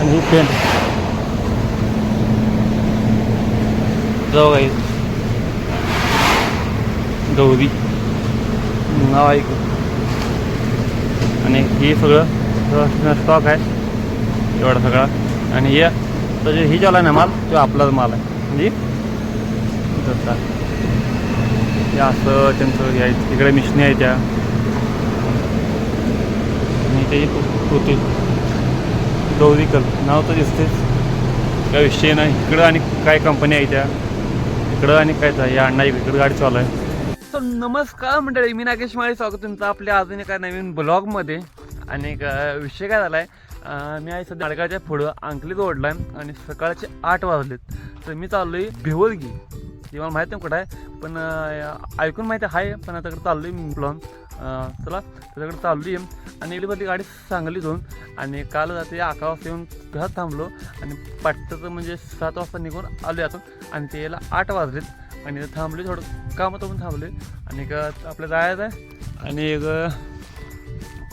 आणि ही पेंट. जाऊ काही गौरी. नाव आहे. आणि हे सगळं स्टॉक आहे. एवढा सगळा. आणि या तो जे ही ज्याला ना माल तो आपलाच माल आहे. म्हणजे जसा हे असं त्यांचं हे आहे. तिकडे मिशनी आहे त्या. आणि ते होते गौरीकल नाव तर दिसतेच. काय विषय नाही. इकडं आणि काय कंपनी आहे त्या? इकडं आणि काय या अण्णा इकडं गाडी चालू आहे सर नमस्कार मंडळी मी नागेश माळी. स्वागत तुमचं आपल्या अजून एका नवीन ब्लॉगमध्ये. आणि विषय काय झाला आहे मी आहे सध्या अडगाच्या पुढं अंकलीत ओढला आणि सकाळचे आठ वाजलेत. तर मी चाललो आहे भिवलगी. ते मला माहीत नाही कुठं आहे पण ऐकून माहिती आहे पण आता चाललो आहे मी प्लॉन चला त्याच्याकडे चाललो आहे आणि इकडे बदली गाडी सांगली जाऊन आणि काल जाते अकरा वाजता येऊन घरात थांबलो आणि पाट्याचं म्हणजे सात वाजता निघून आलो यातून आणि ते यायला आठ वाजलेत. आणि थांबले थोडं काम होतं पण थांबले आणि एक आपलं जायचं आहे आणि एक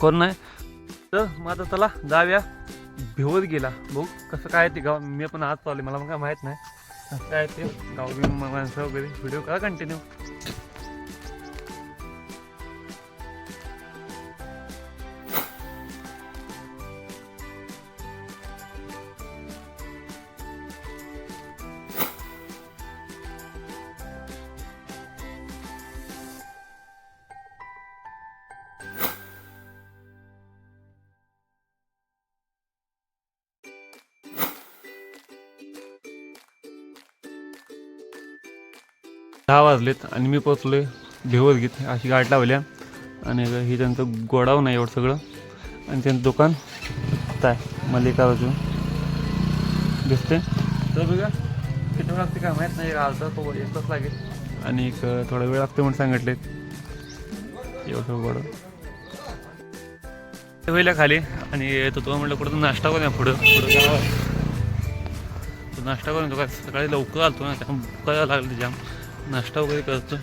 कोण नाही. तर मग आता चला जाऊया. भिवत गेला. बघू कसं काय ते गाव. मी पण आज चालले मला मग काय माहीत नाही. काय ते गावी माणसं वगैरे व्हिडिओ करा कंटिन्यू दहा वाजलेत आणि मी पोचलोय भिवत घेत अशी गाठ लावल्या आणि हे त्यांचं गोडाऊन आहे एवढं सगळं. आणि त्यांचं दुकान काय मल्लिकार्जुन. दिसते तर बघा किती वेळ लागते काय माहीत नाही अर्धा तो एक तास लागेल. आणि एक थोडा वेळ लागते म्हणून सांगितले एवढं गोड होईल खाली आणि येतो तो म्हटलं कुठं नाश्ता करूया पुढं. पुढं तो नाश्ता करून तो काय सकाळी लवकर आलतो ना त्यामुळे भुका लागली जाम. नाश्ता वगैरे करतो.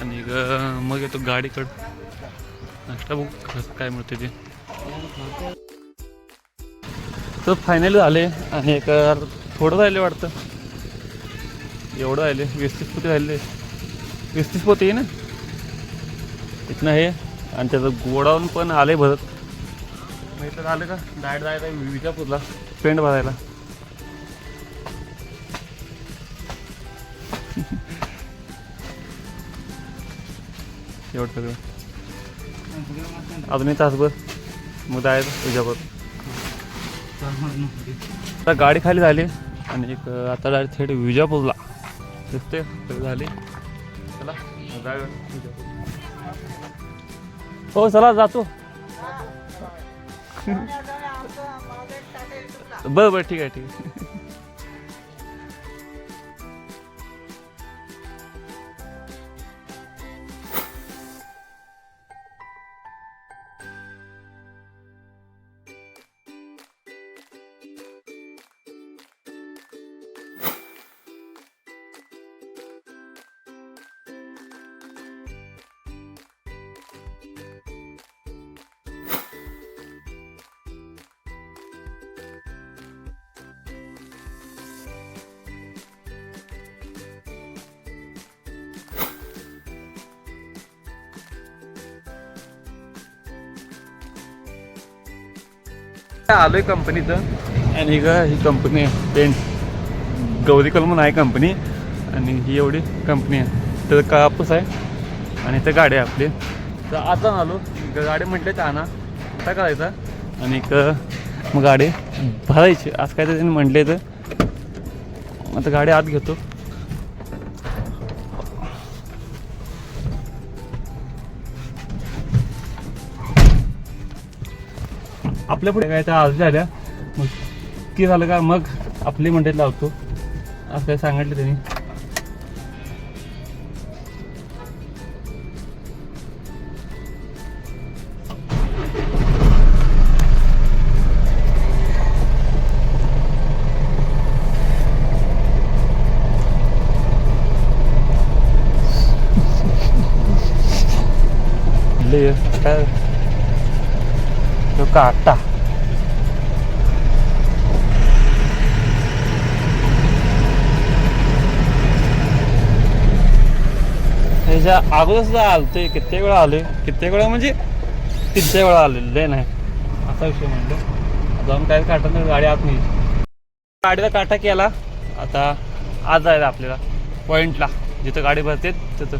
आणि मग येतो गाडीकडं. नाश्ता बघू कसं काय मिळते ते. तर फायनली झाले आणि एक थोडं राहिले वाटतं. एवढं राहिले वीस तीस पोते राहिले. वीस तीस पोते ना? इथनं हे आणि त्याचं गोडाऊन पण आले भरत. मग इथं आलं का? डायरेक्ट जायला विजापूरला. पेंट भरायला. एवढं सगळं. अजून एक तासभर. मग जायचं विजापूर आता गाडी खाली झाली आणि एक आता डायरेक्ट थेट विजापूरला. दिसते झाली. चला जाऊया. विजापूर हो चला जातो. बरं बरं ठीक आहे ठीक आहे. आलोय कंपनीचं. आणि ग ही कंपनी आहे पेंट. गौरी कलमन आहे कंपनी. आणि ही एवढी कंपनी आहे. तर कापूस आहे आणि इथं गाडी आहे आपली. तर आता आलो. गाडी म्हटले तर आणा. काय करायचा आणि क मग गाडी भरायची. असं काय त्यांनी म्हटले तर आता गाडी आत घेतो. आपल्या पुढे काय त्या आज झाल्या. मग की झालं का? मग आपली मंडळी लावतो. असं काय सांगितलं त्यांनी? काय? యొక్క అట్ట त्याच्या अगोदरसुद्धा कित्येक वेळा आले. कित्येक वेळा म्हणजे वेळा असा विषय जाऊन काटा नाही गाडी आत नाही. काटा केला. आता आपल्याला. पॉईंटला जिथं गाडी भरते तिथं.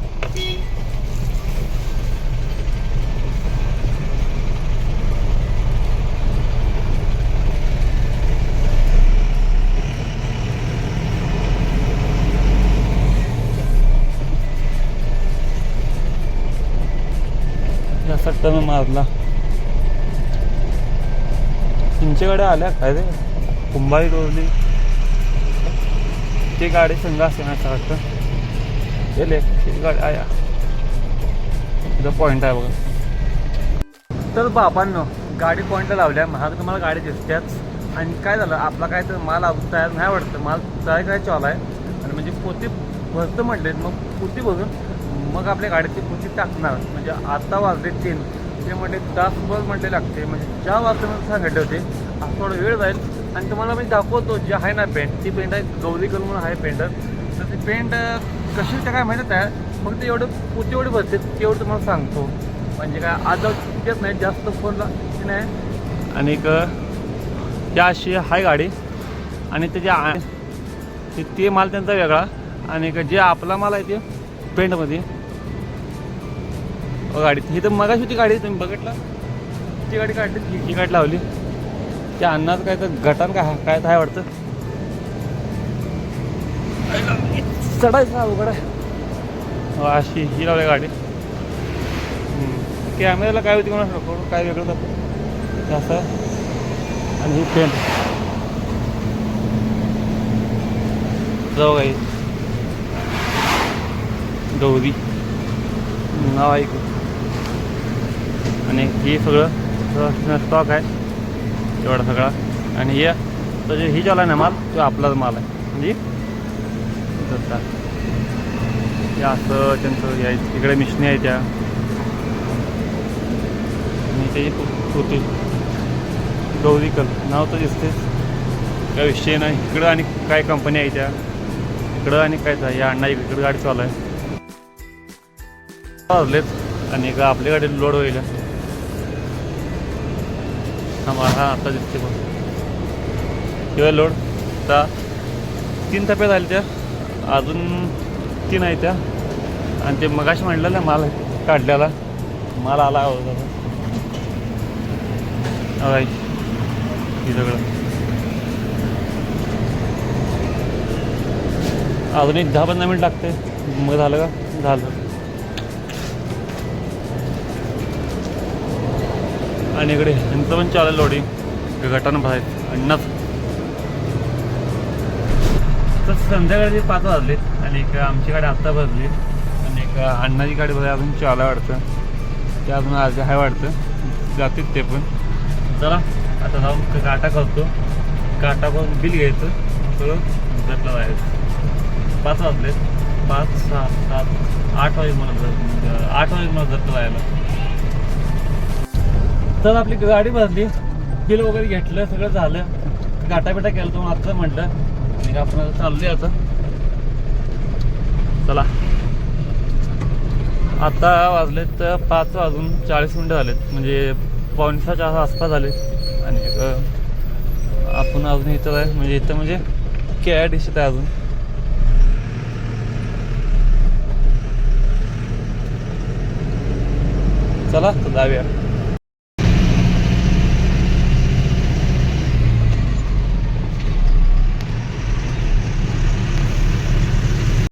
असा मारला. तुमच्याकडे आल्या काय रे कुंभारी डोरली. ते गाडी संघ असे ना असं वाटतं. गेले ती गाडी आया. तुझा पॉईंट आहे बघा. तर बापांनो गाडी पॉईंट लावल्या. महाग तुम्हाला गाडी दिसत्याच. आणि काय झालं? आपला काय तर माल अजून तयार नाही वाटतं. माल तयार काय चालू आहे. आणि म्हणजे पोती भरतं म्हटले मग पोती भरून मग आपल्या गाडीची कुची टाकणार म्हणजे आता वाजले तीन ते म्हणजे तासभर म्हटले लागते म्हणजे ज्या वाजता सांगितले होते आता थोडा वेळ जाईल. आणि तुम्हाला मी दाखवतो जे आहे ना पेंट ती पेंट आहे गौरी कलर म्हणून आहे पेंटर तर ती पेंट कशी त्या काय माहिती आहे? फक्त एवढं पोती एवढी भरते तेवढं तुम्हाला सांगतो. म्हणजे काय आज तेच नाही जास्त फोनला नाही. आणि त्या अशी आहे गाडी. आणि त्याच्या ते ते माल त्यांचा वेगळा. आणि जे आपला माल आहे ते पेंटमध्ये अ, गाडी ही तर मगाशी होती गाडी तुम्ही बघितला? ती गाडी काढली. ही- ही गाडी लावली. त्या अन्नात काय तर घटान काय काय तर आहे वाटतं? चढायचं अवघड आहे हो, अशी ही लावली गाडी. कॅमेऱ्याला काय होती कोणा? नको काय वेगळं जातं जास्त असं. आणि ही पेंट जाऊ काही गौरी. नाव ऐकू. आणि हे सगळं स्टॉक आहे. एवढा सगळा. आणि हे तसे जे ही ज्याला ना माल तो आपलाच माल आहे. म्हणजे तसा. असं त्यांचं यायचं इकडे मिशनी आहे त्या. आणि ते होते गौरी कल. नाव तर दिसते काय विषय नाही. इकडं आणि काय कंपनी आहे त्या? इकडं आणि काय त्या या अण्णा इकडं गाडी चालू आहे. वाजलेत आणि का आपल्या गाडी लोड होईल. थांबा हा आता दिसते बघ किंवा लोड आता तीन टप्प्यात आल्या त्या. अजून तीन आहे त्या. आणि ते मगाशी म्हणलं ना माल काढल्याला. माल आला होता हे सगळं. अजून एक दहा पंधरा मिनिट लागते. मग झालं का? झालं. आणि इकडे यांचं पण चालेल लोडिंग गटानं भरायचं अण्णाच. तर संध्याकाळचे पाच वाजले आणि एक आमची गाडी आत्ता भरली आणि एक अण्णाची गाडी भरली अजून चाला वाटतं. ते अजून आज आहे वाटतं. जातील ते पण. चला आता जाऊन काटा करतो. काटा करून बिल घ्यायचं. सगळं जटला जायचं पाच वाजले पाच सहा सात आठ वाजे मला आठ वाजे मला जटला जायला. तर आपली गाडी भरली बिल वगैरे घेतलं सगळं झालं. गाटाबिटा केलं तर आता म्हटलं. आणि आपण आता चाललोय आता. चला. आता वाजलेत पाच वाजून चाळीस मिनटं झालेत. म्हणजे पावणेसाच्या आसपास झाले. आणि आपण अजून इथं आहे. म्हणजे इथं म्हणजे के आय दिसत आहे अजून. चला तर जाऊया.